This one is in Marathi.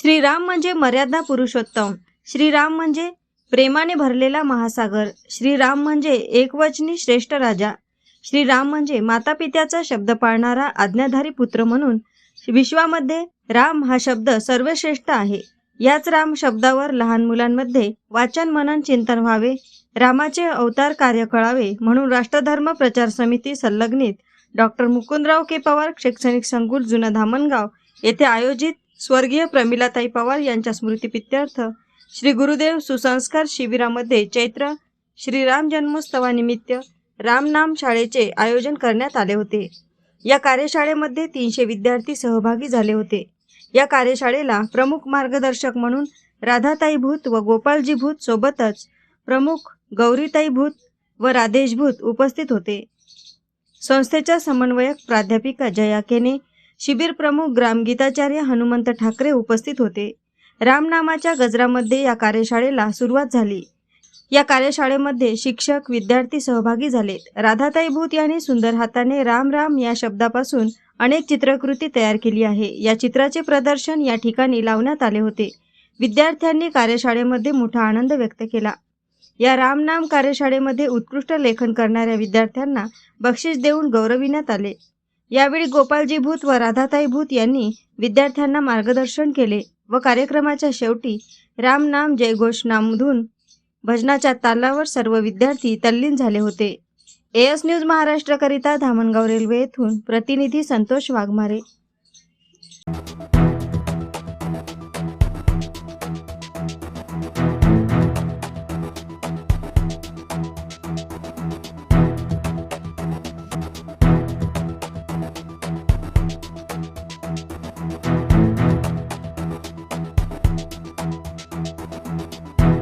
श्रीराम म्हणजे मर्यादा पुरुषोत्तम. श्रीराम म्हणजे प्रेमाने भरलेला महासागर. श्रीराम म्हणजे एकवचनी श्रेष्ठ राजा. श्रीराम म्हणजे माता पित्याचा शब्द पाळणारा आज्ञाधारी पुत्र म्हणून विश्वामध्ये राम हा शब्द सर्वश्रेष्ठ आहे. याच राम शब्दावर लहान मुलांमध्ये वाचन मनन चिंतन व्हावे रामाचे अवतार कार्य कळावे म्हणून राष्ट्रधर्म प्रचार समिती संलग्नित डॉक्टर मुकुंदराव के पवार शैक्षणिक संकुल जुनं धामणगाव येथे आयोजित स्वर्गीय प्रमिलाताई पवार यांच्या स्मृतिपित्यर्थ श्री गुरुदेव सुसंस्कार शिबिरामध्ये चैत्र श्रीराम जन्मोत्सवानिमित्त रामनाम शाळेचे आयोजन करण्यात आले होते. या कार्यशाळेमध्ये तीनशे विद्यार्थी सहभागी झाले होते. या कार्यशाळेला प्रमुख मार्गदर्शक म्हणून राधाताई भूत व गोपालजी भूत सोबतच प्रमुख गौरीताई भूत व राधेश भूत उपस्थित होते. संस्थेच्या समन्वयक प्राध्यापिका जया केने शिबिर प्रमुख ग्रामगीताचार्य हनुमंत ठाकरे उपस्थित होते. रामनामाच्या गजरामध्ये या कार्यशाळेला सुरुवात झाली. या कार्यशाळेमध्ये शिक्षक विद्यार्थी सहभागी झालेत. राधाताई भूत यांनी सुंदर हाताने राम राम या शब्दापासून अनेक चित्रकृती तयार केली आहे. या चित्राचे प्रदर्शन या ठिकाणी लावण्यात आले होते. विद्यार्थ्यांनी कार्यशाळेमध्ये मोठा आनंद व्यक्त केला. या रामनाम कार्यशाळेमध्ये उत्कृष्ट लेखन करणाऱ्या विद्यार्थ्यांना बक्षीस देऊन गौरविण्यात आले. यावेळी गोपालजी भूत व राधाताई भूत यांनी विद्यार्थ्यांना मार्गदर्शन केले व कार्यक्रमाच्या शेवटी राम नाम जयघोष नामधून भजनाच्या तालावर सर्व विद्यार्थी तल्लीन झाले होते. एएस न्यूज महाराष्ट्रकरिता धामणगाव रेल्वे येथून प्रतिनिधी संतोष वाघमारे. you